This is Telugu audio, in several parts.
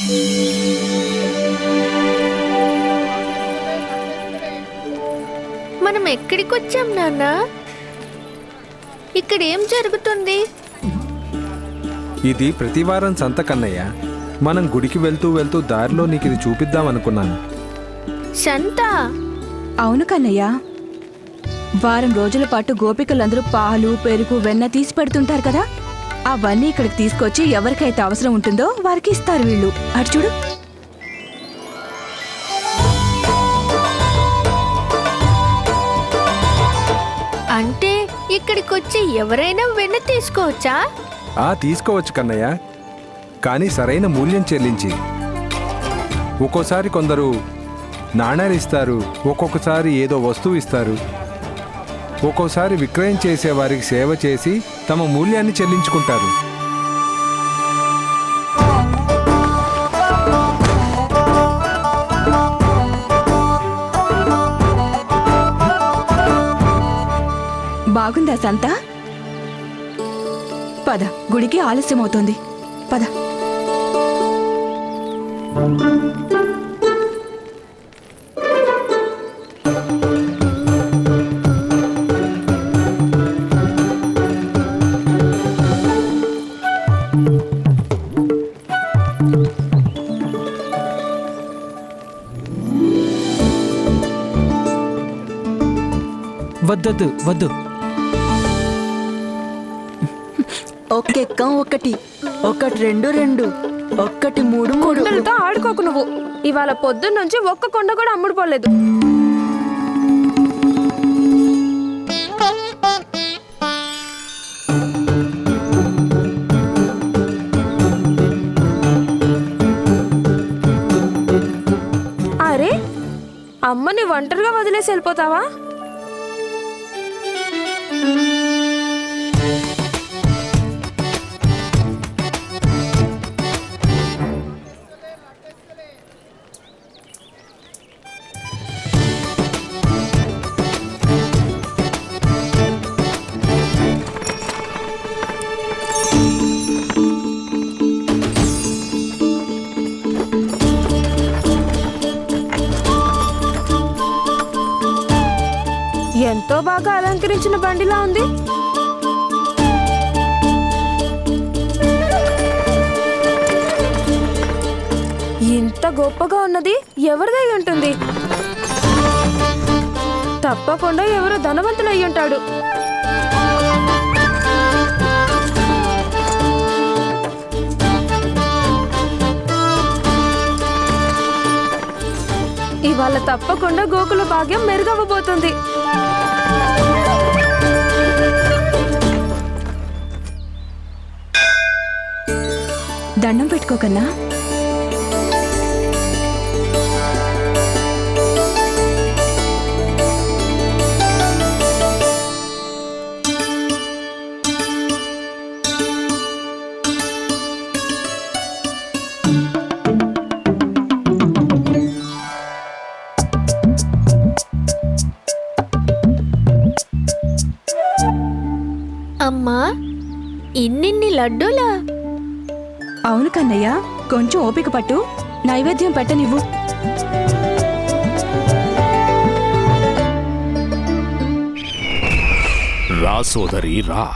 మనం ఎక్కడికి వచ్చాం నాన్న? ఇక్కడ ఏం జరుగుతుంది? ఇది ప్రతివారం సంత కన్నయ్య. మనం గుడికి వెళ్తూ వెళ్తూ దారిలో నీకు ఇది చూపిద్దాం అనుకున్నాను. సంత? అవును కన్నయ్య. వారం రోజుల పాటు గోపికలందరూ పాలు పెరుగు వెన్న తీసి పెడుతుంటారు కదా? అవన్నీ ఇక్కడికి తీసుకొచ్చి ఎవరికైతే అవసరం ఉంటుందో వారికి ఇస్తారు వీళ్ళు. అటు చూడు. అంటే ఇక్కడికి వచ్చి ఎవరైనా వెన్న తీసుకోవచ్చా? ఆ తీసుకోవచ్చు కన్నయ్య. కానీ సరైన మూల్యం చెల్లించి. ఒక్కోసారి కొందరు నాణేలు ఇస్తారు ఒక్కొక్కసారి ఏదో వస్తువు ఇస్తారు. ఒక్కోసారి విక్రయం చేసే వారికి సేవ చేసి తమ మూల్యాన్ని చెల్లించుకుంటారు. బాగుందా సంత? పద గుడికి ఆలస్యం అవుతోంది పద. వద్దొద్దు వద్దు. ఒక్కెక్కం ఒకటి ఒకటి రెండు రెండు ఒక్కటి మూడు మూడు. కొండలతో ఆడుకోకు నువ్వు. ఇవాళ పొద్దున్న నుంచి ఒక్క కొండ కూడా అమ్ముడు పోలేదు. అరే అమ్మని ఒంటరిగా వదిలేసి వెళ్ళిపోతావా? బాగా అలంకరించిన బండిలా ఉంది. ఇంత గొప్పగా ఉన్నది ఎవరిదై ఉంటుంది? తప్పకుండా ఎవరో ధనవంతులు అయి ఉంటాడు. ఇవాళ తప్పకుండా గోకుల భాగ్యం మెరుగవ్వబోతుంది. దండం పెట్టుకోకన్నా ఓపిక పట్టు. నైవేద్యం పెట్టనివ్వు. రా సోదరి రా.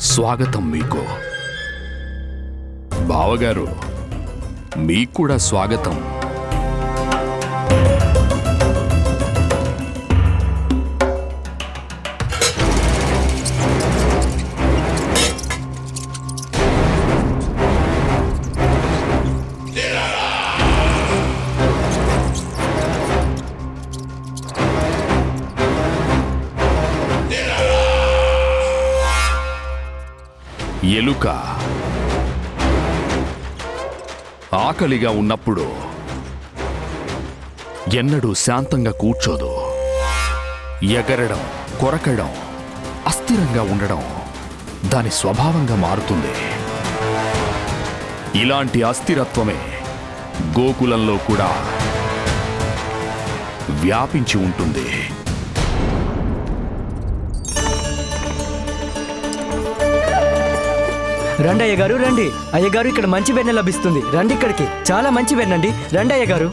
స్వాగతం మీకు. బావగారు మీకు కూడా స్వాగతం. ఎలుక. ఆకలిగా ఉన్నప్పుడు ఎన్నడూ శాంతంగా కూర్చోదు. ఎగరడం కొరకడం అస్థిరంగా ఉండడం దాని స్వభావంగా మారుతుంది. ఇలాంటి అస్థిరత్వమే గోకులంలో కూడా వ్యాపించి ఉంటుంది. రండి అయ్య గారు రండి. అయ్య గారు ఇక్కడ మంచి వెన్న లభిస్తుంది. రండి ఇక్కడికి. చాలా మంచి వెన్నండి. రండి అయ్య గారు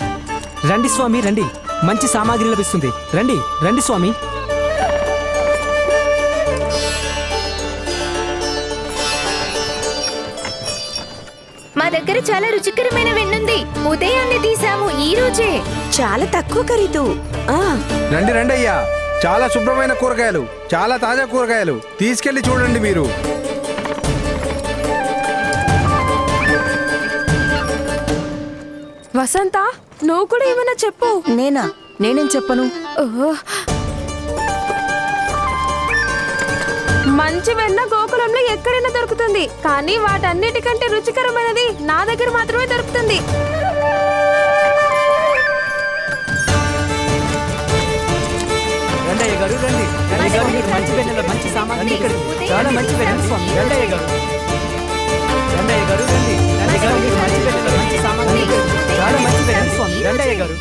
రండి స్వామి రండి. మంచి సామాగ్రి లభిస్తుంది. రండి రండి స్వామి. మా దగ్గర చాలా రుచికరమైన వెన్నుంది. ఉదయాన్నే తీసాము ఈ రోజే. చాలా తక్కువ ఖరీదు. ఆ, రండి రండి అయ్యా చాలా శుభ్రమైన కూరగాయలు చాలా తాజా కూరగాయలు. తీసుకెళ్ళి చూడండి మీరు. వసంత నువ్వు కూడా ఏమైనా చెప్పు. నేనా? నేనేం చెప్పను. మంచి వెన్న గోకులంలో ఎక్కడైనా దొరుకుతుంది కానీ వాటన్నిటికంటే రుచికరమైనది నా దగ్గర మాత్రమే దొరుకుతుంది. గారు రండి. గారు మంచి వెన్నెల మంచి సామాగ్రి ఇక్కడికి చాలా మంచి వెన్న స్వామి గారు. అయ్య గారు.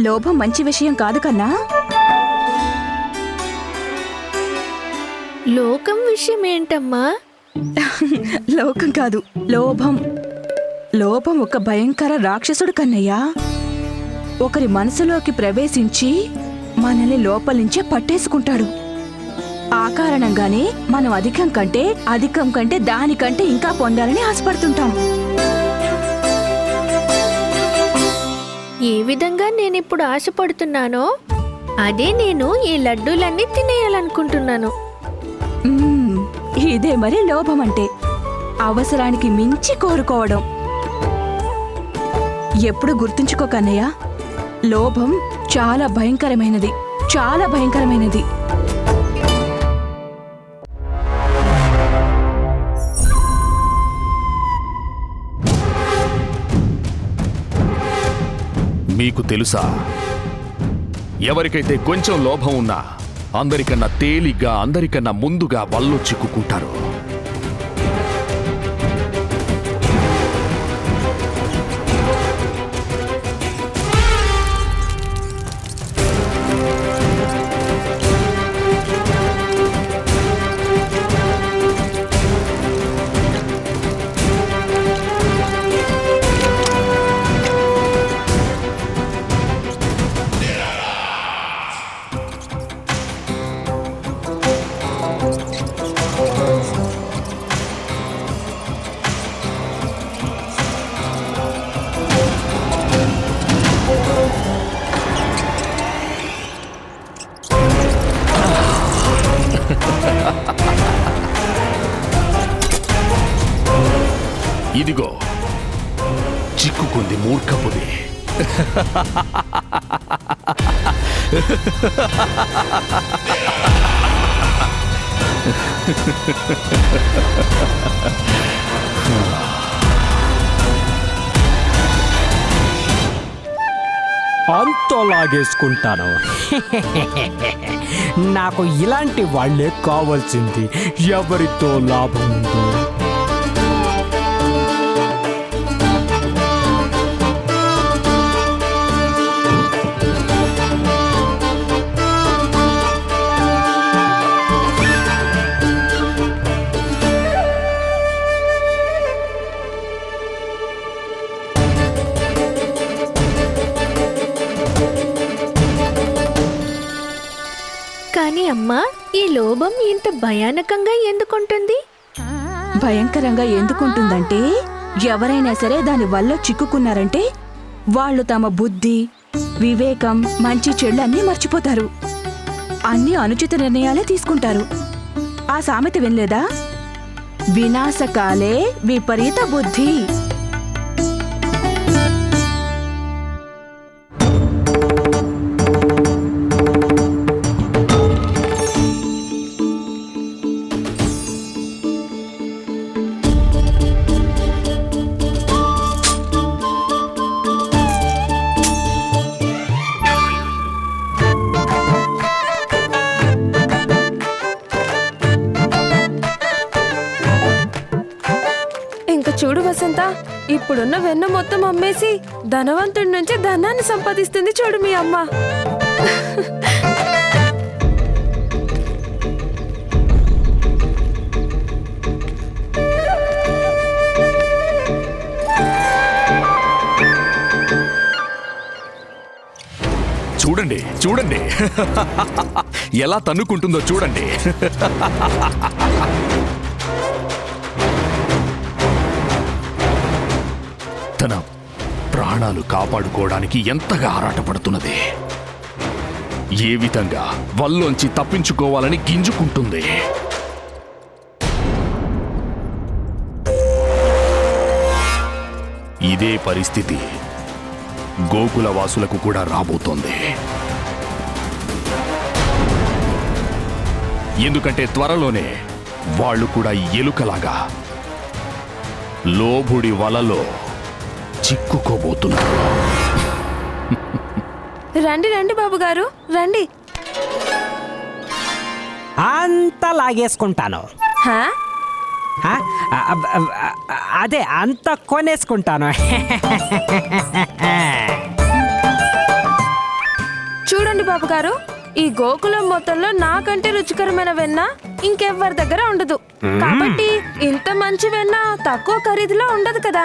లోభం మంచి విషయం కాదు కన్నా. లోకం విషయం ఏంటమ్మా లోకం కాదు లోభం. లోభం ఒక భయంకర రాక్షసుడు కన్నయ్యా. ఒకరి మనసులోకి ప్రవేశించి మనల్ని లోపలించే పట్టేసుకుంటాడు. ఆ కారణంగానే మనం అధికం కంటే అధికం కంటే దానికంటే ఇంకా పొందాలని ఆశపడుతుంటాం. ఏ విధంగా నేను ఇప్పుడు ఆశపడుతున్నానో అదే నేను ఈ లడ్డూలన్నీ తినేయాలనుకుంటున్నాను. మ్మ్. ఇదే మరి లోభం అంటే అవసరానికి మించి కోరుకోవడం. ఎప్పుడు గుర్తుంచుకో కన్నయ్య లోభం చాలా భయంకరమైనది. చాలా భయంకరమైనది. మీకు తెలుసా? ఎవరికైతే కొంచెం లోభం ఉన్నా అందరికన్నా తేలిగ్గా అందరికన్నా ముందుగా వల్లు చిక్కుకుంటారు. అంత లాగేసుకుంటాను నాకు ఇలాంటి వాళ్ళే కావాల్సింది. ఎవరితో లాభం ఉందో అమ్మా ఈ లోభం ఇంత భయానకంగా ఎందుకుంటుంది? భయంకరంగా ఎందుకుంటుందంటే ఎవరైనా సరే దాని వల్ల చిక్కుకున్నారంటే వాళ్ళు తమ బుద్ధి వివేకం మంచి చెళ్ళన్నీ అన్నీ మర్చిపోతారు. అన్ని అనుచిత నిర్ణయాలే తీసుకుంటారు. ఆ సామెత వినలేదా? వినాశకాలే విపరీత బుద్ధి. చూడు వసంత ఇప్పుడున్న వెన్న మొత్తం అమ్మేసి ధనవంతుడి నుంచి ధనాన్ని సంపాదిస్తుంది చూడు మీ అమ్మ. చూడండి చూడండి. ఎలా తన్నుకుంటుందో చూడండి. ప్రాణాలు కాపాడుకోవడానికి ఎంతగా ఆరాటపడుతున్నది? ఏ విధంగా వల్లోంచి తప్పించుకోవాలని గింజుకుంటుంది? ఇదే పరిస్థితి గోకుల వాసులకు కూడా రాబోతోంది. ఎందుకంటే త్వరలోనే వాళ్ళు కూడా ఎలుకలాగా లోభుడి వలలో చిక్కుకోబోతున్నారు రండి రండి బాబు గారు రండి. అంతా లాగేసుకుంటాను. హా? అదే అంత కొనేసుకుంటాను. చూడండి బాబు గారు ఈ గోకులం మొత్తంలో నాకంటే రుచికరమైన వెన్న ఇంకెవ్వరి దగ్గర ఉండదు. కాబట్టి ఇంత మంచి వెన్న తక్కువ ఖరీదులో ఉండదు కదా.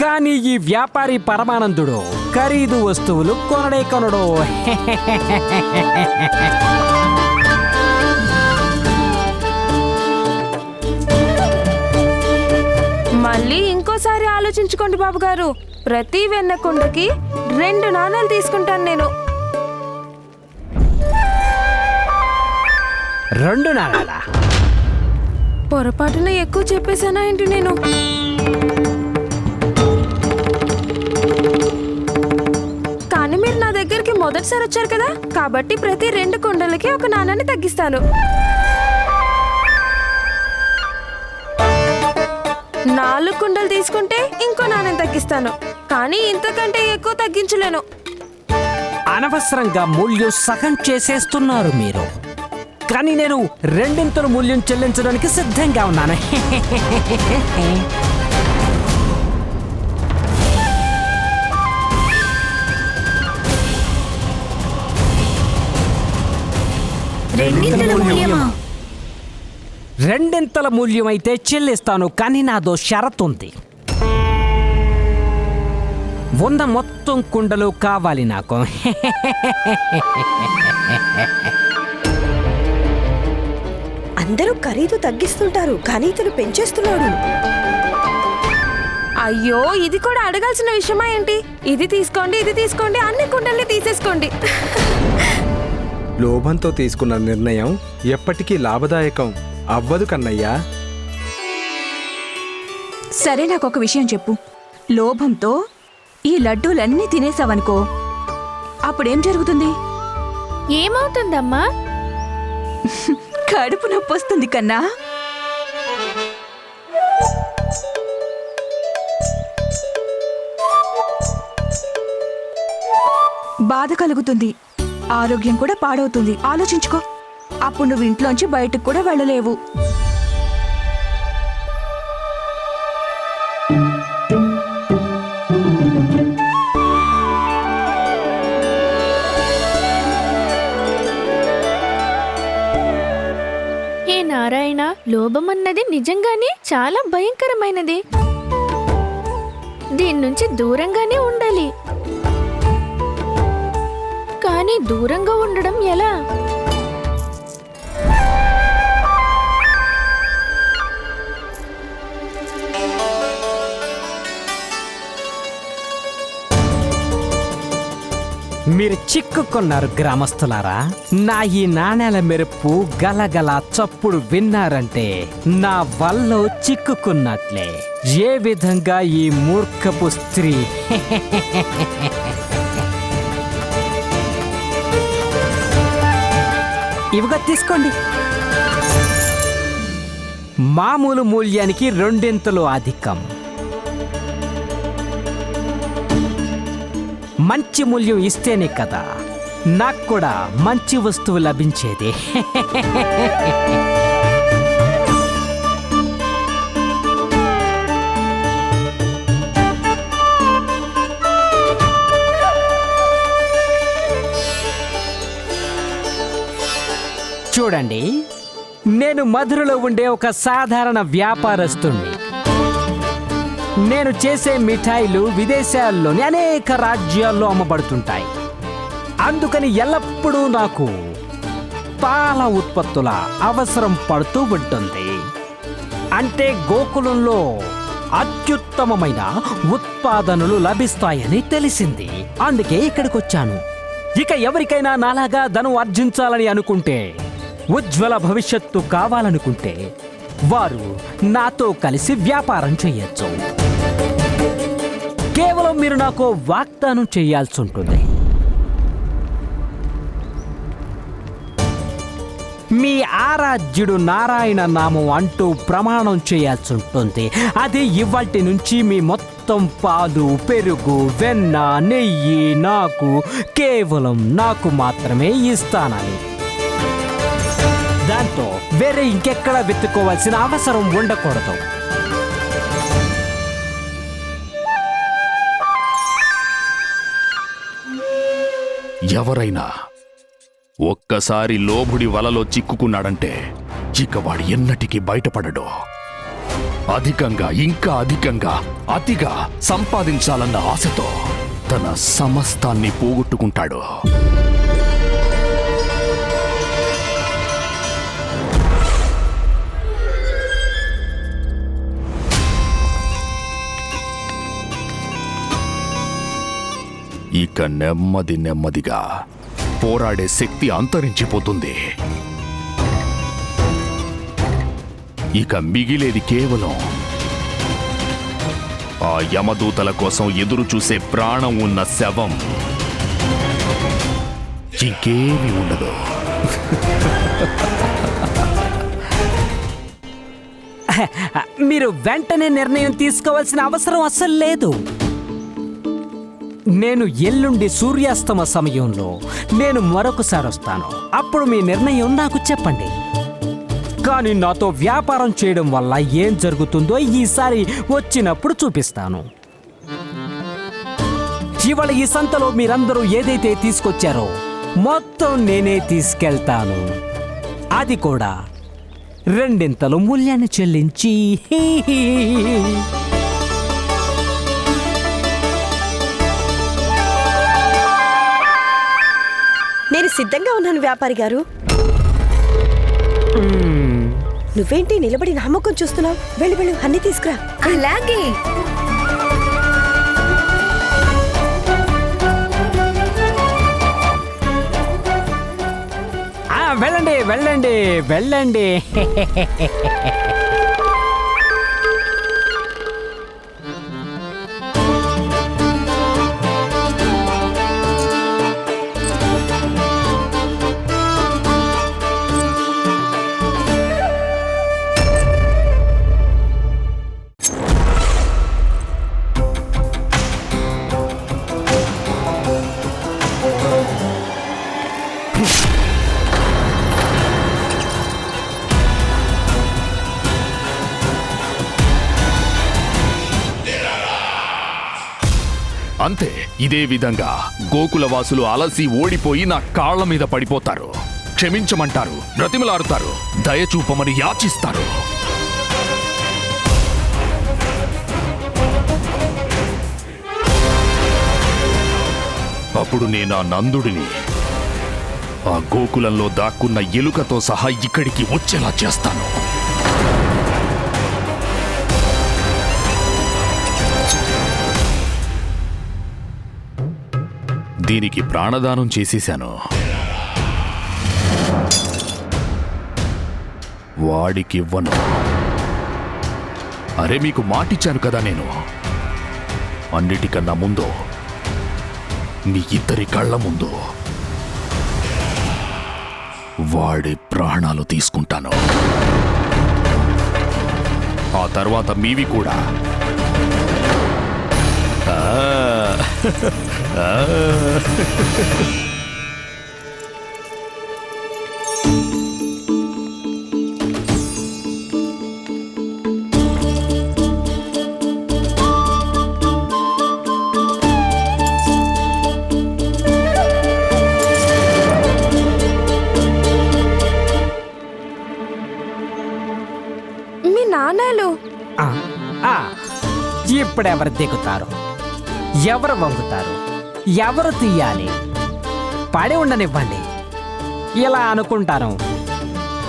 కానీ ఈ వ్యాపారి పరమానందుడు ఖరీదు వస్తువులు కొనడే కొనడు. మళ్ళీ ఇంకోసారి ఆలోచించుకోండి బాబు గారు ప్రతి వెన్న కుండకి రెండు నాణాలు తీసుకుంటాను నేను. రెండు నాణాల? పొరపాటున ఎక్కువ చెప్పేశానా ఏంటి నేను? కానీ మీరు నా దగ్గరికి మొదటిసారి వచ్చారు కదా? కాబట్టి ప్రతి రెండు కుండలకి ఒక నాణాన్ని తగ్గిస్తాను. నాలుగు కుండలు తీసుకుంటే ఇంకో నాణ్యం తగ్గిస్తాను. కానీ ఇంతకంటే ఎక్కువ తగ్గించలేను. అనవసరంగా మూల్యం సగం చేసేస్తున్నారు మీరు. కానీ నేను రెండింతలు మూల్యం చెల్లించడానికి సిద్ధంగా ఉన్నాను. రెండింతల మూల్యమా? రెండింతల మూల్యం అయితే చెల్లిస్తాను కానీ నాదో షరతు ఉంది వంద మొత్తం కుండలు కావాలి నాకు. అందరూ ఖరీదు తగ్గిస్తుంటారు కానీ ఇతను పెంచేస్తున్నాడు. అయ్యో ఇది కూడా అడగాల్సిన విషయమా ఏంటి? ఇది తీసుకోండి ఇది తీసుకోండి అన్ని కుండల్ని తీసేసుకోండి. లోభంతో తీసుకున్న నిర్ణయం ఎప్పటికీ లాభదాయకం. అవ్వదు కన్నయ్యా. సరే నాకు ఒక విషయం చెప్పు. లోభంతో ఈ లడ్డూలన్నీ తినేసావనుకో అప్పుడేం జరుగుతుంది? ఏమవుతుందమ్మా? కడుపు నొప్పి వస్తుంది కన్నా. బాధ కలుగుతుంది. ఆరోగ్యం కూడా పాడవుతుంది. ఆలోచించుకో. అప్పుడు నువ్వు ఇంట్లోంచి బయటకు కూడా వెళ్ళలేవు. ఏ నారాయణ లోభమన్నది నిజంగానే చాలా భయంకరమైనది. దీని నుంచి దూరంగానే ఉండాలి. కానీ దూరంగా ఉండడం ఎలా? మీరు చిక్కుకున్నారు గ్రామస్తులారా. నా ఈ నాణేల మెరుపు గలగల చప్పుడు విన్నారంటే నా వల్ల చిక్కుకున్నట్లే. ఏ విధంగా ఈ మూర్ఖపు స్త్రీ? ఇవిగా తీసుకోండి. మామూలు మూల్యానికి రెండింతలు అధికం. మంచి మూల్యం ఇస్తేనే కదా. నాకు కూడా మంచి వస్తువు లభించేది. చూడండి. నేను మధురలో ఉండే ఒక సాధారణ వ్యాపారస్తుణ్ణి. నేను చేసే మిఠాయిలు విదేశాల్లోని అనేక రాజ్యాల్లో అమ్మబడుతుంటాయి. అందుకని ఎల్లప్పుడూ నాకు పాల ఉత్పత్తుల అవసరం పడుతూ ఉంటుంది. అంటే గోకులంలో అత్యుత్తమమైన ఉత్పాదనలు లభిస్తాయని తెలిసింది. అందుకే ఇక్కడికి వచ్చాను ఇక ఎవరికైనా నాలాగా ధనం ఆర్జించాలని అనుకుంటే ఉజ్వల భవిష్యత్తు కావాలనుకుంటే వారు నాతో కలిసి వ్యాపారం చేయొచ్చు. కేవలం మీరు నాకు వాగ్దానం చేయాల్సి ఉంటుంది. మీ ఆరాధ్యుడు నారాయణ నామం అంటూ ప్రమాణం చేయాల్సి ఉంటుంది. అది ఇవాటి నుంచి మీ మొత్తం పాలు పెరుగు వెన్న నెయ్యి నాకు కేవలం నాకు మాత్రమే ఇస్తానని. దాంతో వేరే ఇంకెక్కడా వెతుక్కోవాల్సిన అవసరం ఉండకూడదు. ఎవరైనా ఒక్కసారి లోభుడి వలలో చిక్కుకున్నాడంటే ఇక వాడు ఎన్నటికీ బయటపడడు. అధికంగా ఇంకా అధికంగా అతిగా సంపాదించాలన్న ఆశతో తన సమస్తాన్ని పోగొట్టుకుంటాడు. ఇక నెమ్మది నెమ్మదిగా పోరాడే శక్తి అంతరించిపోతుంది. ఇక మిగిలేది కేవలం ఆ యమదూతల కోసం ఎదురు చూసే ప్రాణం ఉన్న శవం. ఇంకేమీ ఉండదు. మీరు వెంటనే నిర్ణయం తీసుకోవాల్సిన అవసరం అస్సలు లేదు. నేను ఎల్లుండి సూర్యాస్తమ సమయంలో నేను మరొకసారి వస్తాను. అప్పుడు మీ నిర్ణయం నాకు చెప్పండి. కానీ నాతో వ్యాపారం చేయడం వల్ల ఏం జరుగుతుందో ఈసారి వచ్చినప్పుడు చూపిస్తాను. ఇవాళ ఈ సంతలో మీరందరూ ఏదైతే తీసుకొచ్చారో మొత్తం నేనే తీసుకెళ్తాను. అది కూడా రెండింతలు మూల్యాన్ని చెల్లించి సిద్ధంగా ఉన్నాను వ్యాపారి గారు. నువ్వేంటి నిలబడి నామకం చూస్తున్నావు? వెళ్ళి వెళ్ళు అన్ని తీసుకురా. అలాగే. ఆ, వెళ్ళండి వెళ్ళండి వెళ్ళండి. ఇదే విధంగా గోకులవాసులు అలసి ఓడిపోయి నా కాళ్ళ మీద పడిపోతారు. క్షమించమంటారు బ్రతిమలాడుతారు దయచూపమని యాచిస్తారు. అప్పుడు నేను ఆ నందుడిని ఆ గోకులంలో దాక్కున్న ఎలుకతో సహా ఇక్కడికి వచ్చేలా చేస్తాను. దీనికి ప్రాణదానం చేసేశాను. వాడికివ్వను. అరే మీకు మాటిచ్చాను కదా నేను. అన్నిటికన్నా ముందు నీ ఇద్దరి కళ్ళ ముందు వాడి ప్రాణాలు తీసుకుంటాను. ఆ తర్వాత మీవి కూడా మీ నాన్నలు? ఇప్పుడు ఎవరు దిగుతారు? ఎవరు వంగుతారు? ఎవరు తీయాలి? పడి ఉండనివ్వండి. ఇలా అనుకుంటాను.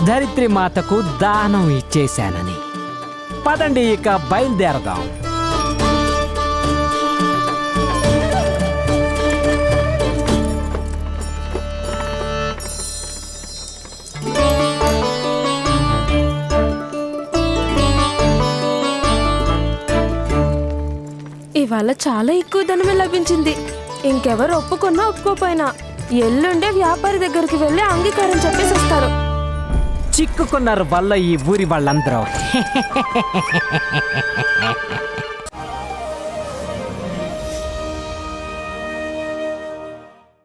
ధరిత్రి మాతకు దానం ఇచ్చేశానని. పదండి ఇక బయలుదేరదాం. ఇవాళ చాలా ఎక్కువ ధనమే లభించింది. ఇంకెవరు ఒప్పుకున్నా ఒప్పుకోపోయినా ఎల్లుండే వ్యాపారి దగ్గరికి వెళ్ళి అంగీకారం చెప్పేసి వస్తారు చిక్కుకున్నారు వల్ల ఈ ఊరి వాళ్ళందరూ.